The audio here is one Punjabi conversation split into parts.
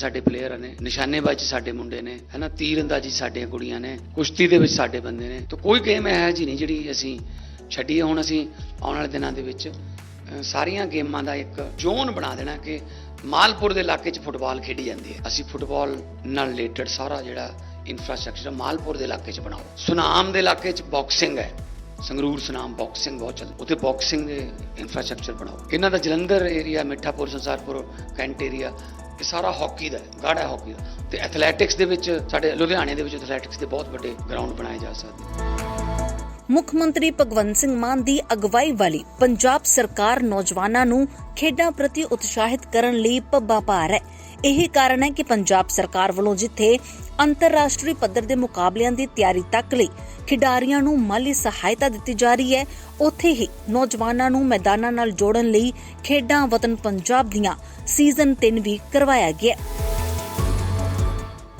ਸਾਡੇ ਪਲੇਅਰ ਨੇ, ਨਿਸ਼ਾਨੇਬਾਜ਼ੀ 'ਚ ਸਾਡੇ ਮੁੰਡੇ ਨੇ, ਹੈਨਾ, ਤੀਰਅੰਦਾਜ਼ੀ 'ਚ ਸਾਡੀਆਂ ਕੁੜੀਆਂ ਨੇ, ਕੁਸ਼ਤੀ ਦੇ ਵਿੱਚ ਸਾਡੇ ਬੰਦੇ ਨੇ। ਤਾਂ ਕੋਈ ਗੇਮ ਹੈ ਜੀ ਨਹੀਂ ਜਿਹੜੀ ਅਸੀਂ ਛੱਡੀਏ। ਹੁਣ ਅਸੀਂ ਆਉਣ ਵਾਲੇ ਦਿਨਾਂ ਦੇ ਵਿੱਚ ਸਾਰੀਆਂ ਗੇਮਾਂ ਦਾ ਇੱਕ ਜ਼ੋਨ ਬਣਾ ਦੇਣਾ ਕਿ ਮਾਲਪੁਰ ਦੇ ਇਲਾਕੇ 'ਚ ਫੁੱਟਬਾਲ ਖੇਡੀ ਜਾਂਦੀ ਹੈ। ਅਸੀਂ ਫੁੱਟਬਾਲ ਨਾਲ ਰਿਲੇਟਡ ਸਾਰਾ ਜਿਹੜਾ ਇਨਫਰਾਸਟ੍ਰਕਚਰ ਮਾਲਪੁਰ ਦੇ ਇਲਾਕੇ 'ਚ ਬਣਾਓ। ਸੁਨਾਮ ਦੇ ਇਲਾਕੇ 'ਚ ਬਾਕਸਿੰਗ ਹੈ। ਸੰਗਰੂਰ, ਸੁਨਾਮ ਬਾਕਸਿੰਗ ਬਹੁਤ ਚੱਲ ਉੱਥੇ ਬਾਕਸਿੰਗ ਦੇ ਇਨਫਰਾਸਟ੍ਰਕਚਰ ਬਣਾਓ। ਇਹਨਾਂ ਦਾ Jalandhar area Mithapur, Sansarpur, cantt area ਇਹ ਸਾਰਾ ਹਾਕੀ ਦਾ, ਗਾੜਾ ਹਾਕੀ ਦਾ। ਤੇ ਐਥਲੈਟਿਕਸ ਦੇ ਵਿੱਚ, ਸਾਡੇ ਲੁਧਿਆਣੇ ਦੇ ਵਿੱਚ ਐਥਲੈਟਿਕਸ ਦੇ ਬਹੁਤ ਵੱਡੇ ਗਰਾਊਂਡ ਬਣਾਏ ਜਾ ਸਕਦੇ ਮੁੱਖ ਮੰਤਰੀ ਭਗਵੰਤ ਸਿੰਘ ਮਾਨ ਦੀ ਅਗਵਾਈ ਵਾਲੀ ਪੰਜਾਬ ਸਰਕਾਰ ਨੌਜਵਾਨਾਂ ਨੂੰ ਖੇਡਾਂ ਪ੍ਰਤੀ ਉਤਸ਼ਾਹਿਤ ਕਰਨ ਲਈ ਪੱਬਾ ਭਾਰ ਹੈ। ਇਹੀ ਕਾਰਨ ਹੈ ਕਿ ਪੰਜਾਬ ਸਰਕਾਰ ਵੱਲੋਂ ਜਿੱਥੇ ਅੰਤਰਰਾਸ਼ਟਰੀ ਪੱਧਰ ਦੇ ਮੁਕਾਬਲਿਆਂ ਦੀ ਤਿਆਰੀ ਤੱਕ ਲਈ ਖਿਡਾਰੀਆਂ ਨੂੰ ਮਾਲੀ ਸਹਾਇਤਾ ਦਿੱਤੀ ਜਾ ਰਹੀ ਹੈ, ਉੱਥੇ ਹੀ ਨੌਜਵਾਨਾਂ ਨੂੰ ਮੈਦਾਨਾਂ ਨਾਲ ਜੋੜਨ ਲਈ ਖੇਡਾਂ ਵਤਨ ਪੰਜਾਬ ਦੀਆਂ ਸੀਜ਼ਨ 3 ਵੀ ਕਰਵਾਇਆ ਗਿਆ।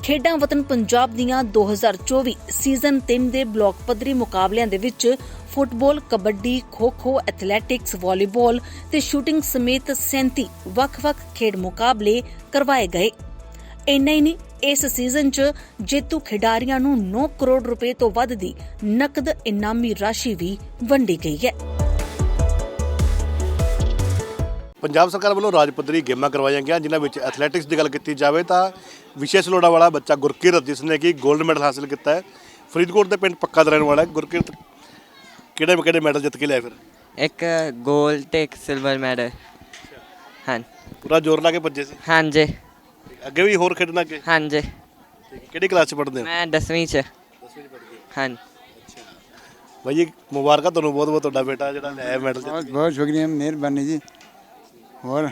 ਖੇਡਾਂ ਵਤਨ ਪੰਜਾਬ ਦੀਆਂ 2024 ਸੀਜ਼ਨ 3 ਦੇ ਬਲਾਕ ਪੱਧਰੀ ਮੁਕਾਬਲਿਆਂ ਦੇ ਵਿੱਚ football, kabaddi, kho kho, athletics, volleyball ਤੇ ਸ਼ੂਟਿੰਗ ਸਮੇਤ 37 ਵੱਖ-ਵੱਖ ਖੇਡ ਮੁਕਾਬਲੇ ਕਰਵਾਏ ਗਏ। ਇੰਨਾ ਹੀ ਨਹੀਂ ਇਸ ਸੀਜ਼ਨ 'ਚ ਜੇਤੂ ਖਿਡਾਰੀਆਂ ਨੂੰ 9 ਕਰੋੜ ਰੁਪਏ ਤੋਂ ਵੱਧ ਦੀ ਨਕਦ ਇਨਾਮੀ ਰਾਸ਼ੀ ਵੀ ਵੰਡੀ ਗਈ ਹੈ। ਪੰਜਾਬ ਸਰਕਾਰ ਵੱਲੋਂ ਰਾਜ ਪੱਧਰੀ ਗੇਮਾਂ ਕਰਵਾਈਆਂ ਗਈਆਂ ਜਿਨ੍ਹਾਂ ਵਿੱਚ ਐਥਲੈਟਿਕਸ ਦੀ ਗੱਲ ਕੀਤੀ ਜਾਵੇ ਤਾਂ ਵਿਸ਼ੇਸ਼ ਲੋੜਾ ਵਾਲਾ ਬੱਚਾ ਗੁਰਕਿਰਤ ਜਿਸ ਨੇ ਕਿ 골ਡ ਮੈਡਲ ਹਾਸਲ ਕੀਤਾ ਹੈ ਫਰੀਦਕੋਟ ਦੇ ਪਿੰਡ ਪੱਕਾ ਦਾ ਰਹਿਣ ਵਾਲਾ ਹੈ ਗੁਰਕਿਰਤ ਕਿਹੜੇ ਕਿਹੜੇ ਮੈਡਲ ਜਿੱਤ ਕੇ ਲਿਆ ਫਿਰ? ਇੱਕ 골ਡ ਤੇ ਇੱਕ ਸਿਲਵਰ ਮੈਡਲ ਹਾਂ ਪੂਰਾ ਜ਼ੋਰ ਲਾ ਕੇ ਭੱਜੇ ਸੀ? ਹਾਂਜੀ। ਅੱਗੇ ਵੀ ਹੋਰ ਖੇਡਣਾ ਅੱਗੇ? ਹਾਂਜੀ। ਕਿਹੜੀ ਕਲਾਸ 'ਚ ਪੜ੍ਹਦੇ ਹੋ? ਮੈਂ 10ਵੀਂ ਚ। ਹਾਂ ਬਾਈ ਜੀ ਮੁਬਾਰਕਾਂ ਤੁਹਾਨੂੰ ਬਹੁਤ ਬਹੁਤ ਤੁਹਾਡਾ ਬੇਟਾ ਜਿਹੜਾ ਲਿਆ ਮੈਡਲ ਬਹੁਤ ਬਹੁਤ ਸ਼ੁਕਰੀਆ ਮਿਹਰਬਾਨੀ ਜੀ। ਹੋਰ?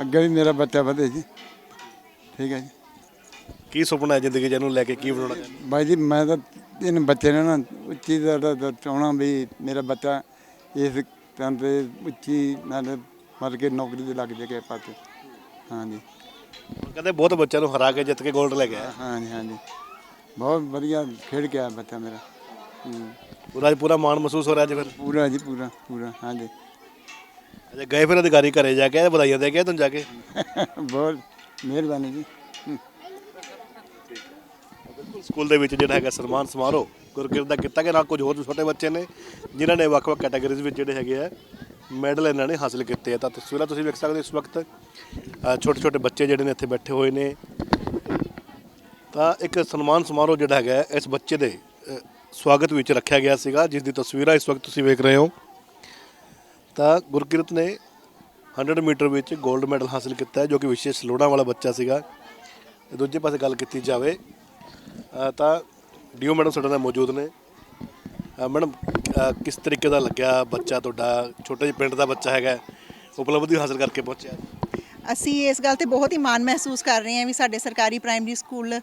ਅੱਗੇ ਵੀ ਮੇਰਾ ਬੱਚਾ ਵਧੇ ਜੀ। ਠੀਕ ਹੈ ਜੀ। ਕੀ ਸੁਪਨਾ ਹੈ ਜ਼ਿੰਦਗੀ 'ਚ ਇਹਨੂੰ ਲੈ ਕੇ? ਕੀ ਬਣਾਉਣਾ ਚਾਹੁੰਦੇ ਬਾਈ ਜੀ ਮੈਂ ਤਾਂ ਇਹਨ ਬੱਚੇ ਨੇ ਨਾ ਉੱਚੀ ਦਾ ਚਾਹੁੰਦਾ ਵੀ ਮੇਰਾ ਬੱਚਾ ਇਸ ਤਾਂ ਤੇ ਉੱਚੀ ਨਾਲ ਮਰ ਕੇ ਨੌਕਰੀ ਤੇ ਲੱਗ ਜੇ ਕਿਸੇ ਪਾਸੇ। ਹਾਂਜੀ। ਕਹਿੰਦੇ ਬਹੁਤ ਬੱਚਿਆਂ ਨੂੰ ਹਰਾ ਕੇ ਜਿੱਤ ਕੇ 골ਡ ਲੈ ਗਿਆ ਹਾਂਜੀ ਹਾਂਜੀ। ਬਹੁਤ ਵਧੀਆ ਖੇਡ ਕੇ ਆਇਆ ਬੱਚਾ ਮੇਰਾ। ਹੂੰ। ਪੂਰਾ ਅੱਜ ਪੂਰਾ ਮਾਣ ਮਹਿਸੂਸ ਹੋ ਰਿਹਾ ਅੱਜ ਫਿਰ। ਪੂਰਾ ਜੀ ਪੂਰਾ ਪੂਰਾ ਹਾਂਜੀ। ਅਜੇ ਗਏ ਫਿਰ ਅਧਿਕਾਰੀ ਘਰੇ ਜਾ ਕੇ ਵਧਾਈਆਂ ਦੇ ਕੇ ਤੁਹਾਨੂੰ ਜਾ ਕੇ? ਬਹੁਤ ਮਿਹਰਬਾਨੀ ਜੀ। ਸਕੂਲ ਦੇ ਵਿੱਚ ਜਿਹੜਾ ਹੈਗਾ ਸਨਮਾਨ ਸਮਾਰੋਹ ਗੁਰਕਿਰਤ ਦਾ ਕੀਤਾ ਗਿਆ, ਨਾਲ ਕੁਝ ਹੋਰ ਵੀ ਛੋਟੇ ਬੱਚੇ ਨੇ, ਜਿਨ੍ਹਾਂ ਨੇ ਵੱਖ-ਵੱਖ ਕੈਟਾਗਰੀਜ਼ ਵਿੱਚ ਜਿਹੜੇ ਹੈਗੇ ਆ ਮੈਡਲ ਇਹਨਾਂ ਨੇ ਹਾਸਲ ਕੀਤੇ ਆ। ਤਾਂ ਤਸਵੀਰਾਂ ਤੁਸੀਂ ਵੇਖ ਸਕਦੇ ਹੋ ਇਸ ਵਕਤ ਛੋਟੇ-ਛੋਟੇ ਬੱਚੇ ਜਿਹੜੇ ਨੇ ਇੱਥੇ ਬੈਠੇ ਹੋਏ ਨੇ। ਤਾਂ ਇੱਕ ਸਨਮਾਨ ਸਮਾਰੋਹ ਜਿਹੜਾ ਹੈਗਾ ਇਸ ਬੱਚੇ ਦੇ ਸਵਾਗਤ ਵਿੱਚ ਰੱਖਿਆ ਗਿਆ ਸੀਗਾ, ਜਿਸ ਦੀ ਤਸਵੀਰਾਂ ਇਸ ਵਕਤ ਤੁਸੀਂ ਵੇਖ ਰਹੇ ਹੋ। ਤਾਂ ਗੁਰਕਿਰਤ ਨੇ 100 ਮੀਟਰ ਵਿੱਚ 골ਡ ਮੈਡਲ ਹਾਸਲ ਕੀਤਾ ਜੋ ਕਿ ਵਿਸ਼ੇਸ਼ ਲੋੜਾਂ ਵਾਲਾ ਬੱਚਾ ਸੀਗਾ। ਦੂਜੇ ਪਾਸੇ ਗੱਲ ਕੀਤੀ ਜਾਵੇ ਅ, ਤਾਂ ਡੀਓ ਮੈਡਮ ਸਾਡੇ ਨਾਲ ਮੌਜੂਦ ਨੇ। ਅ, ਮੈਡਮ ਅ, ਕਿਸ ਤਰੀਕੇ ਦਾ ਲੱਗਿਆ ਬੱਚਾ ਤੁਹਾਡਾ? ਛੋਟੇ ਜਿਹੇ ਪਿੰਡ ਦਾ ਬੱਚਾ ਹੈਗਾ ਉਪਲਬਧੀ ਹਾਸਲ ਕਰਕੇ ਪਹੁੰਚਿਆ। ਅਸੀਂ ਇਸ ਗੱਲ ਤੇ ਬਹੁਤ ਹੀ ਮਾਣ ਮਹਿਸੂਸ ਕਰ ਰਹੇ ਹਾਂ ਵੀ ਸਾਡੇ ਸਰਕਾਰੀ ਪ੍ਰਾਇਮਰੀ ਸਕੂਲ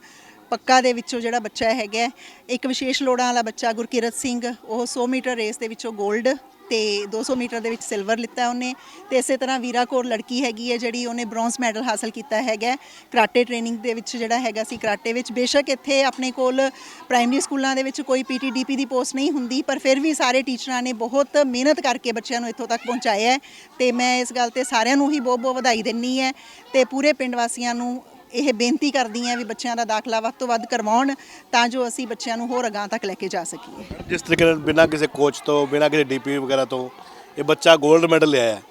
ਪੱਕਾ ਦੇ ਵਿੱਚੋਂ ਜਿਹੜਾ ਬੱਚਾ ਹੈਗਾ ਇੱਕ ਵਿਸ਼ੇਸ਼ ਲੋੜਾਂ ਵਾਲਾ ਬੱਚਾ ਗੁਰਕਿਰਤ ਸਿੰਘ, ਉਹ 100 ਮੀਟਰ ਰੇਸ ਦੇ ਵਿੱਚੋਂ 골ਡ ਤੇ 200 ਮੀਟਰ ਦੇ ਵਿੱਚ ਸਿਲਵਰ ਲਿੱਤਾ ਉਹਨੇ ਤੇ ਇਸੇ ਤਰ੍ਹਾਂ ਵੀਰਾ ਕੌਰ ਲੜਕੀ ਹੈਗੀ ਹੈ ਜਿਹੜੀ ਉਹਨੇ ਬ੍ਰੌਂਜ਼ ਮੈਡਲ ਹਾਸਲ ਕੀਤਾ ਹੈਗਾ ਕਰਾਟੇ ਟ੍ਰੇਨਿੰਗ ਦੇ ਵਿੱਚ ਜਿਹੜਾ ਹੈਗਾ ਸੀ ਕਰਾਟੇ ਵਿੱਚ। ਬੇਸ਼ੱਕ ਇੱਥੇ ਆਪਣੇ ਕੋਲ ਪ੍ਰਾਇਮਰੀ ਸਕੂਲਾਂ ਦੇ ਵਿੱਚ ਕੋਈ ਪੀਟੀਡੀਪੀ ਦੀ ਪੋਸਟ ਨਹੀਂ ਹੁੰਦੀ, ਪਰ ਫਿਰ ਵੀ ਸਾਰੇ ਟੀਚਰਾਂ ਨੇ ਬਹੁਤ ਮਿਹਨਤ ਕਰਕੇ ਬੱਚਿਆਂ ਨੂੰ ਇੱਥੋਂ ਤੱਕ ਪਹੁੰਚਾਇਆ ਹੈ ਤੇ ਮੈਂ ਇਸ ਗੱਲ ਤੇ ਸਾਰਿਆਂ ਨੂੰ ਹੀ ਬਹੁਤ ਬਹੁਤ ਵਧਾਈ ਦਿੰਨੀ ਹੈ ਤੇ ਪੂਰੇ ਪਿੰਡ ਵਾਸੀਆਂ ਨੂੰ ਇਹ ਬੇਨਤੀ ਕਰਦੀ ਹਾਂ ਵੀ ਬੱਚਿਆਂ ਦਾ ਦਾਖਲਾ ਵੱਧ ਤੋਂ ਵੱਧ ਕਰਵਾਉਣ ਤਾਂ ਜੋ ਅਸੀਂ ਬੱਚਿਆਂ ਨੂੰ ਹੋਰ ਅਗਾਂਹ ਤੱਕ ਲੈ ਕੇ ਜਾ ਸਕੀਏ। ਜਿਸ ਤਰੀਕੇ ਨਾਲ ਬਿਨਾਂ ਕਿਸੇ ਕੋਚ ਤੋਂ, ਬਿਨਾਂ ਕਿਸੇ ਡੀਪੀ ਵਗੈਰਾ ਤੋਂ ਇਹ ਬੱਚਾ 골ਡ ਮੈਡਲ ਲਿਆ ਹੈ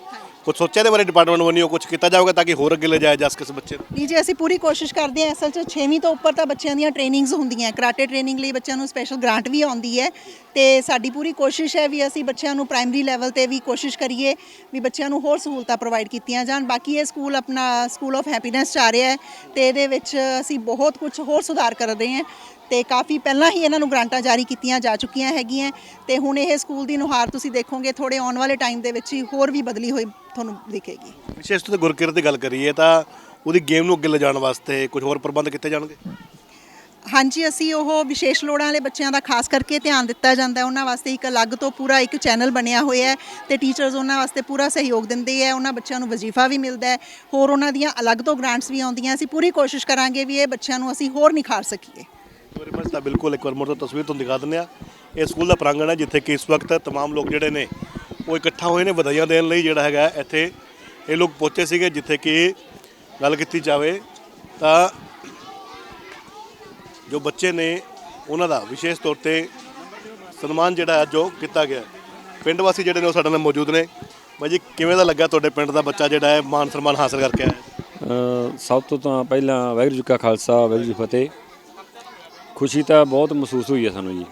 ਕੁਝ ਸੋਚਿਆ ਦੇ ਬਾਰੇ ਡਿਪਾਰਟਮੈਂਟ ਵੱਲੋਂ, ਕੁਝ ਕੀਤਾ ਜਾਊਗਾ ਤਾਂ ਕਿ ਹੋਰ ਅੱਗੇ ਲੈ ਜਾ ਸਕੇ ਇਸ ਬੱਚੇ ਨੂੰ? ਨਹੀਂ ਜੀ, ਅਸੀਂ ਪੂਰੀ ਕੋਸ਼ਿਸ਼ ਕਰਦੇ ਹਾਂ ਅਸਲ 'ਚ 6ਵੀਂ ਤੋਂ ਉੱਪਰ ਤਾਂ ਬੱਚਿਆਂ ਦੀਆਂ ਟ੍ਰੇਨਿੰਗਸ ਹੁੰਦੀਆਂ। ਕਰਾਟੇ ਟ੍ਰੇਨਿੰਗ ਲਈ ਬੱਚਿਆਂ ਨੂੰ ਸਪੈਸ਼ਲ ਗ੍ਰਾਂਟ ਵੀ ਆਉਂਦੀ ਹੈ ਤੇ ਸਾਡੀ ਪੂਰੀ ਕੋਸ਼ਿਸ਼ ਹੈ ਵੀ ਅਸੀਂ ਬੱਚਿਆਂ ਨੂੰ ਪ੍ਰਾਇਮਰੀ ਲੈਵਲ ਤੇ ਵੀ ਕੋਸ਼ਿਸ਼ ਕਰੀਏ ਵੀ ਬੱਚਿਆਂ ਨੂੰ ਹੋਰ ਸਹੂਲਤਾਂ ਪ੍ਰੋਵਾਈਡ ਕੀਤੀਆਂ ਜਾਣ। ਬਾਕੀ ਇਹ ਸਕੂਲ ਆਪਣਾ ਸਕੂਲ ਆਫ ਹੈਪੀਨੈਸ ਚ ਆ ਰਿਹਾ ਹੈ ਤੇ ਇਹਦੇ ਵਿੱਚ ਅਸੀਂ ਬਹੁਤ ਕੁਝ ਹੋਰ ਸੁਧਾਰ ਕਰ ਰਹੇ ਹਾਂ। ਤੇ ਕਾਫੀ ਪਹਿਲਾਂ ਹੀ ਇਹਨਾਂ ਨੂੰ ਗ੍ਰਾਂਟਾਂ ਜਾਰੀ ਕੀਤੀਆਂ ਜਾ ਚੁੱਕੀਆਂ ਹੈਗੀਆਂ ਤੇ ਹੁਣ ਇਹ ਸਕੂਲ ਦੀ ਨੁਹਾਰ ਤੁਸੀਂ ਦੇਖੋਗੇ ਥੋੜੇ ਆਉਣ ਵਾਲੇ ਟਾਈਮ ਦੇ ਵਿੱਚ ਹੀ ਹੋਰ ਵੀ ਬਦਲੀ ਹੋਈ ਤੁਹਾਨੂੰ ਦਿਖੇਗੀ। ਵਿਸ਼ੇਸ਼ ਤੌਰ ਤੇ ਗੁਰਕਿਰਤ ਦੀ ਗੱਲ ਕਰੀਏ ਤਾਂ ਉਹਦੀ ਗੇਮ ਨੂੰ ਅੱਗੇ ਲਿਜਾਣ ਵਾਸਤੇ ਕੁਝ ਹੋਰ ਪ੍ਰਬੰਧ ਕੀਤੇ ਜਾਣਗੇ? ਹਾਂਜੀ ਅਸੀਂ ਉਹ ਵਿਸ਼ੇਸ਼ ਲੋੜਾਂ ਵਾਲੇ ਬੱਚਿਆਂ ਦਾ ਖਾਸ ਕਰਕੇ ਧਿਆਨ ਦਿੱਤਾ ਜਾਂਦਾ ਹੈ। ਉਹਨਾਂ ਵਾਸਤੇ ਇੱਕ ਅਲੱਗ ਤੋਂ ਪੂਰਾ ਇੱਕ ਚੈਨਲ ਬਣਿਆ ਹੋਇਆ ਹੈ ਤੇ ਟੀਚਰਸ ਉਹਨਾਂ ਵਾਸਤੇ ਪੂਰਾ ਸਹਿਯੋਗ ਦਿੰਦੇ ਹੈ। ਉਹਨਾਂ ਬੱਚਿਆਂ ਨੂੰ ਵਜ਼ੀਫਾ ਵੀ ਮਿਲਦਾ ਹੈ। ਹੋਰ ਉਹਨਾਂ ਦੀਆਂ ਅਲੱਗ ਤੋਂ ਗ੍ਰਾਂਟਸ ਵੀ ਆਉਂਦੀਆਂ। ਅਸੀਂ ਪੂਰੀ ਕੋਸ਼ਿਸ਼ ਕਰਾਂਗੇ ਵੀ ਇਹ ਬੱਚਿਆਂ ਨੂੰ ਅਸੀਂ ਹੋਰ ਨਿਖਾਰ ਸਕੀਏ। ਮੇਰੇ ਪਾਸ ਤਾਂ ਬਿਲਕੁਲ ਇੱਕ ਵਾਰ ਮੁੜ ਤੋਂ ਤਸਵੀਰ ਤੁਹਾਨੂੰ ਦਿਖਾ ਦਿੰਦੇ ਆ ਇਹ ਸਕੂਲ ਦਾ ਪ੍ਰਾਂਗਣ ਹੈ ਜਿੱਥੇ ਕਿ ਇਸ ਵਕਤ तमाम ਲੋਕ ਜਿਹੜੇ ਨੇ ਉਹ ਇਕੱਠਾ ਹੋਏ ਨੇ ਵਧਾਈਆਂ ਦੇਣ ਲਈ ਜਿਹੜਾ ਹੈਗਾ ਇੱਥੇ ਇਹ ਲੋਕ ਪਹੁੰਚੇ ਸੀਗੇ ਜਿੱਥੇ ਕਿ ਗੱਲ ਕੀਤੀ ਜਾਵੇ ਤਾਂ ਜੋ ਬੱਚੇ ਨੇ ਉਹਨਾਂ ਦਾ ਵਿਸ਼ੇਸ਼ ਤੌਰ ਤੇ ਸਨਮਾਨ ਜਿਹੜਾ ਹੈ ਜੋ ਕੀਤਾ ਗਿਆ ਹੈ। ਪਿੰਡ ਵਾਸੀ ਜਿਹੜੇ ਨੇ ਉਹ ਸਾਡੇ ਨਾਲ ਮੌਜੂਦ ਨੇ ਬਾਈ ਜੀ ਕਿਵੇਂ ਦਾ ਲੱਗਾ ਤੁਹਾਡੇ ਪਿੰਡ ਦਾ ਬੱਚਾ ਜਿਹੜਾ ਹੈ ਮਾਨ ਸਨਮਾਨ ਹਾਸਲ ਕਰਕੇ ਆਇਆ ਹੈ? ਅ, ਸਭ ਤੋਂ ਤਾਂ ਪਹਿਲਾਂ ਵਾਹਿਗੁਰੂ ਜੀ ਕਾ ਖਾਲਸਾ ਵਾਹਿਗੁਰੂ ਜੀ ਕੀ ਫਤਿਹ ਖੁਸ਼ੀ ਤਾਂ ਬਹੁਤ ਮਹਿਸੂਸ ਹੋਈ ਹੈ ਸਾਨੂੰ ਜੀ।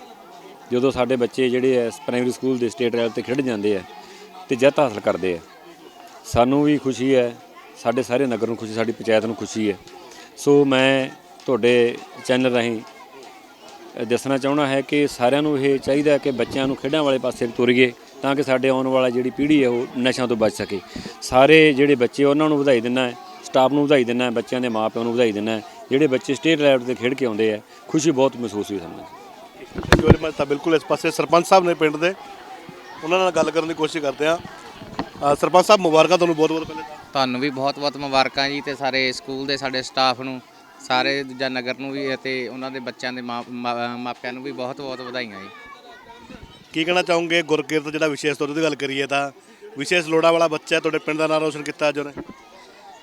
ਜਦੋਂ ਸਾਡੇ ਬੱਚੇ ਜਿਹੜੇ ਐ ਪ੍ਰਾਇਮਰੀ ਸਕੂਲ ਦੇ ਸਟੇਟ ਲੈਵਲ ਤੇ ਖੇਡ ਜਾਂਦੇ ਆ ਤੇ ਜਿੱਤ ਹਾਸਲ ਕਰਦੇ ਆ। ਸਾਨੂੰ ਵੀ ਖੁਸ਼ੀ ਹੈ, ਸਾਡੇ ਸਾਰੇ ਨਗਰ ਨੂੰ ਖੁਸ਼ੀ, ਸਾਡੀ ਪੰਚਾਇਤ ਨੂੰ ਖੁਸ਼ੀ ਹੈ। ਸੋ ਮੈਂ ਤੁਹਾਡੇ ਚੈਨਲ ਰਾਹੀਂ ਦੱਸਣਾ ਚਾਹੁੰਦਾ ਹੈ ਕਿ ਸਾਰਿਆਂ ਨੂੰ ਇਹ ਚਾਹੀਦਾ ਕਿ ਬੱਚਿਆਂ ਨੂੰ ਖੇਡਾਂ ਵਾਲੇ ਪਾਸੇ ਤੁਰੀਏ ਤਾਂ ਕਿ ਸਾਡੇ ਆਉਣ ਵਾਲਾ ਜਿਹੜੀ ਪੀੜ੍ਹੀ ਹੈ, ਉਹ ਨਸ਼ਿਆਂ ਤੋਂ ਬਚ ਸਕੇ। ਸਾਰੇ ਜਿਹੜੇ ਬੱਚੇ, ਉਹਨਾਂ ਨੂੰ ਵਧਾਈ ਦਿੰਦਾ ਸਟਾਫ ਨੂੰ ਵਧਾਈ ਦਿੰਦਾ ਬੱਚਿਆਂ ਦੇ ਮਾਪਿਆਂ ਨੂੰ ਵਧਾਈ ਦਿੰਦਾ ਜਿਹੜੇ ਬੱਚੇ ਸਟੇਟ ਲੈਵਲ ਤੇ ਖੇਡ ਕੇ ਆਉਂਦੇ ਆ ਖੁਸ਼ੀ ਬਹੁਤ ਮਹਿਸੂਸ ਹੋਈ ਸਾਨੂੰ। ਵੈਰੀ ਮਚ ਤਾਂ ਬਿਲਕੁਲ ਇਸ ਪਾਸੇ ਸਰਪੰਚ ਸਾਹਿਬ ਨੇ ਪਿੰਡ ਦੇ ਉਹਨਾਂ ਨਾਲ ਗੱਲ ਕਰਨ ਦੀ ਕੋਸ਼ਿਸ਼ ਕਰਦੇ ਆ ਸਰਪੰਚ ਸਾਹਿਬ ਮੁਬਾਰਕਾਂ ਤੁਹਾਨੂੰ ਬਹੁਤ ਬਹੁਤ ਪਹਿਲੇ ਤਾਂ। ਤੁਹਾਨੂੰ ਵੀ ਬਹੁਤ-ਬਹੁਤ ਮੁਬਾਰਕਾਂ ਜੀ ਤੇ ਸਾਰੇ ਸਕੂਲ ਦੇ ਸਾਡੇ ਸਟਾਫ ਨੂੰ ਸਾਰੇ ਦੂਜਾ ਨਗਰ ਨੂੰ ਵੀ ਅਤੇ ਉਹਨਾਂ ਦੇ ਬੱਚਿਆਂ ਦੇ ਮਾਂ- ਮਾ- ਮਾਪਿਆਂ ਨੂੰ ਵੀ ਬਹੁਤ-ਬਹੁਤ ਵਧਾਈਆਂ ਜੀ। ਕੀ ਕਹਿਣਾ ਚਾਹੋਗੇ ਗੁਰਕਿਰਤ ਜਿਹੜਾ ਵਿਸ਼ੇਸ਼ ਤੌਰ ਤੇ ਗੱਲ ਕਰੀਏ ਤਾਂ ਵਿਸ਼ੇਸ਼ ਲੋੜਾਂ ਵਾਲਾ ਬੱਚਾ ਤੁਹਾਡੇ ਪਿੰਡ ਦਾ ਨਾਮ ਰੋਸ਼ਨ ਕੀਤਾ ਅੱਜ ਉਹਨੇ?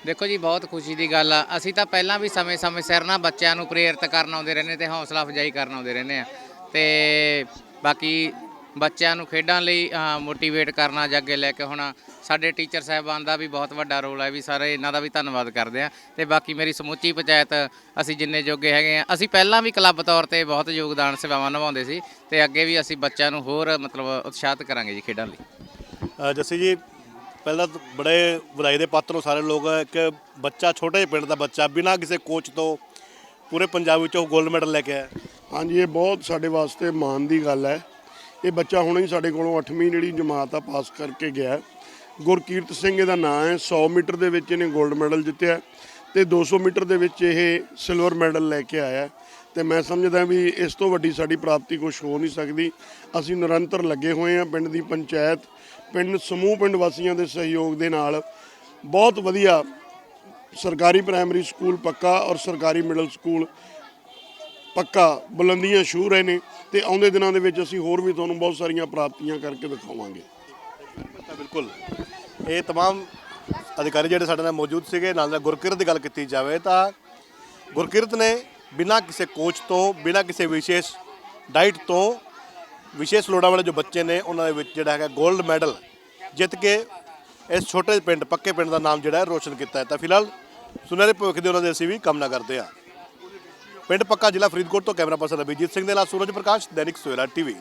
ਦੇਖੋ ਜੀ, ਬਹੁਤ ਖੁਸ਼ੀ ਦੀ ਗੱਲ ਆ। ਅਸੀਂ ਤਾਂ ਪਹਿਲਾਂ ਵੀ ਸਮੇਂ-ਸਮੇਂ ਸਿਰ ਨਾ ਬੱਚਿਆਂ ਨੂੰ ਪ੍ਰੇਰਿਤ ਕਰਨ ਆਉਂਦੇ ਰਹਿੰਦੇ ਤੇ ਹੌਸਲਾ ਅਫਜ਼ਾਈ ਕਰਨ ਆਉਂਦੇ ਰਹਿੰਦੇ ਆ। ਤੇ ਬਾਕੀ ਬੱਚਿਆਂ ਨੂੰ ਖੇਡਾਂ ਲਈ ਮੋਟੀਵੇਟ ਕਰਨਾ ਜਾਂ ਅੱਗੇ ਲੈ ਕੇ ਹੋਣਾ ਸਾਡੇ ਟੀਚਰ ਸਾਹਿਬਾਨ ਦਾ ਵੀ ਬਹੁਤ ਵੱਡਾ ਰੋਲ ਹੈ ਵੀ ਸਾਰੇ ਇਹਨਾਂ ਦਾ ਵੀ ਧੰਨਵਾਦ ਕਰਦੇ ਆ। ਤੇ ਬਾਕੀ ਮੇਰੀ ਸਮੁੱਚੀ ਪੰਚਾਇਤ, ਅਸੀਂ ਜਿੰਨੇ ਜੋਗੇ ਹੈਗੇ ਆ, ਅਸੀਂ ਪਹਿਲਾਂ ਵੀ ਕਲੱਬ ਤੌਰ ਤੇ ਬਹੁਤ ਯੋਗਦਾਨ, ਸੇਵਾਵਾਂ ਨਿਭਾਉਂਦੇ ਸੀ ਤੇ ਅੱਗੇ ਵੀ ਅਸੀਂ ਬੱਚਿਆਂ ਨੂੰ ਹੋਰ ਮਤਲਬ ਉਤਸ਼ਾਹਿਤ ਕਰਾਂਗੇ ਜੀ ਖੇਡਾਂ ਲਈ। ਜੱਸੀ ਜੀ ਪਹਿਲਾਂ ਤਾਂ ਬੜੇ ਵਧਾਈ ਦੇ ਪਾਤਰ ਹੋ ਸਾਰੇ ਲੋਕ। ਇੱਕ ਬੱਚਾ ਛੋਟੇ ਜਿਹੇ ਪਿੰਡ ਦਾ ਬੱਚਾ, ਬਿਨਾਂ ਕਿਸੇ ਕੋਚ ਤੋਂ ਪੂਰੇ ਪੰਜਾਬ ਵਿੱਚੋਂ ਗੋਲਡ ਮੈਡਲ ਲੈ ਕੇ ਆਇਆ। ਹਾਂਜੀ, ਇਹ ਬਹੁਤ ਸਾਡੇ ਵਾਸਤੇ ਮਾਣ ਦੀ ਗੱਲ ਹੈ। ਇਹ ਬੱਚਾ ਹੁਣੇ ਹੀ ਸਾਡੇ ਕੋਲੋਂ 8ਵੀਂ ਜਿਹੜੀ ਜਮਾਤ ਆ ਪਾਸ ਕਰਕੇ ਗਿਆ ਗੁਰਕੀਰਤ ਸਿੰਘ ਇਹਦਾ ਨਾਮ ਹੈ। 100 ਮੀਟਰ ਦੇ ਵਿੱਚ ਇਹਨੇ 골ਡ ਮੈਡਲ ਜਿੱਤਿਆ ਤੇ 200 ਮੀਟਰ ਦੇ ਵਿੱਚ ਇਹ ਸਿਲਵਰ ਮੈਡਲ ਲੈ ਕੇ ਆਇਆ ਹੈ। ਤੇ ਮੈਂ ਸਮਝਦਾ ਵੀ ਇਸ ਤੋਂ ਵੱਡੀ ਸਾਡੀ ਪ੍ਰਾਪਤੀ ਕੁਝ ਹੋ ਨਹੀਂ ਸਕਦੀ। ਅਸੀਂ ਨਿਰੰਤਰ ਲੱਗੇ ਹੋਏ ਹਾਂ ਪਿੰਡ ਦੀ ਪੰਚਾਇਤ। ਪਿੰਡ ਸਮੂਹ ਪਿੰਡ ਵਾਸੀਆਂ ਦੇ ਸਹਿਯੋਗ ਦੇ ਨਾਲ ਬਹੁਤ ਵਧੀਆ ਸਰਕਾਰੀ ਪ੍ਰਾਇਮਰੀ ਸਕੂਲ ਪੱਕਾ ਔਰ ਸਰਕਾਰੀ ਮਿਡਲ ਸਕੂਲ ਪੱਕਾ ਬੁਲੰਦੀਆਂ ਛੂਹ ਰਹੇ ਨੇ ਤੇ ਆਉਂਦੇ ਦਿਨਾਂ ਦੇ ਵਿੱਚ ਅਸੀਂ ਹੋਰ ਵੀ ਤੁਹਾਨੂੰ ਬਹੁਤ ਸਾਰੀਆਂ ਪ੍ਰਾਪਤੀਆਂ ਕਰਕੇ ਦਿਖਾਵਾਂਗੇ ਤਾਂ ਬਿਲਕੁਲ ਇਹ तमाम ਅਧਿਕਾਰੀ ਜਿਹੜੇ ਸਾਡੇ ਨਾਲ ਮੌਜੂਦ ਸੀਗੇ ਨਾਲ ਨਾਲ ਗੁਰਕਿਰਤ ਦੀ ਗੱਲ ਕੀਤੀ ਜਾਵੇ ਤਾਂ ਗੁਰਕਿਰਤ ਨੇ ਬਿਨਾਂ ਕਿਸੇ ਕੋਚ ਤੋਂ ਬਿਨਾਂ ਕਿਸੇ ਵਿਸ਼ੇਸ਼ ਡਾਈਟ ਤੋਂ ਵਿਸ਼ੇਸ਼ ਲੋੜਾਂ ਵਾਲੇ ਜੋ ਬੱਚੇ ਨੇ, ਉਹਨਾਂ ਦੇ ਵਿੱਚ ਜਿਹੜਾ ਹੈਗਾ 골ਡ ਮੈਡਲ ਜਿੱਤ ਕੇ ਇਸ ਛੋਟੇ ਪਿੰਡ, ਪੱਕੇ ਪਿੰਡ ਦਾ ਨਾਮ ਜਿਹੜਾ ਹੈ ਰੋਸ਼ਨ ਕੀਤਾ ਹੈ। ਤਾਂ ਫਿਲਹਾਲ ਸੁਨਹਿਰੇ ਭਵਿੱਖ ਦੇ ਉਹਨਾਂ ਦੇ ਅਸੀਂ ਵੀ ਕਾਮਨਾ ਕਰਦੇ ਹਾਂ। ਪਿੰਡ ਪੱਕਾ ਜ਼ਿਲ੍ਹਾ ਫਰੀਦਕੋਟ ਤੋਂ ਕੈਮਰਾ ਪਰਸਨ ਅਭਿਜੀਤ ਸਿੰਘ ਦੇ ਨਾਲ ਸੂਰਜ ਪ੍ਰਕਾਸ਼, ਦੈਨਿਕ ਸਵੇਰਾ ਟੀਵੀ।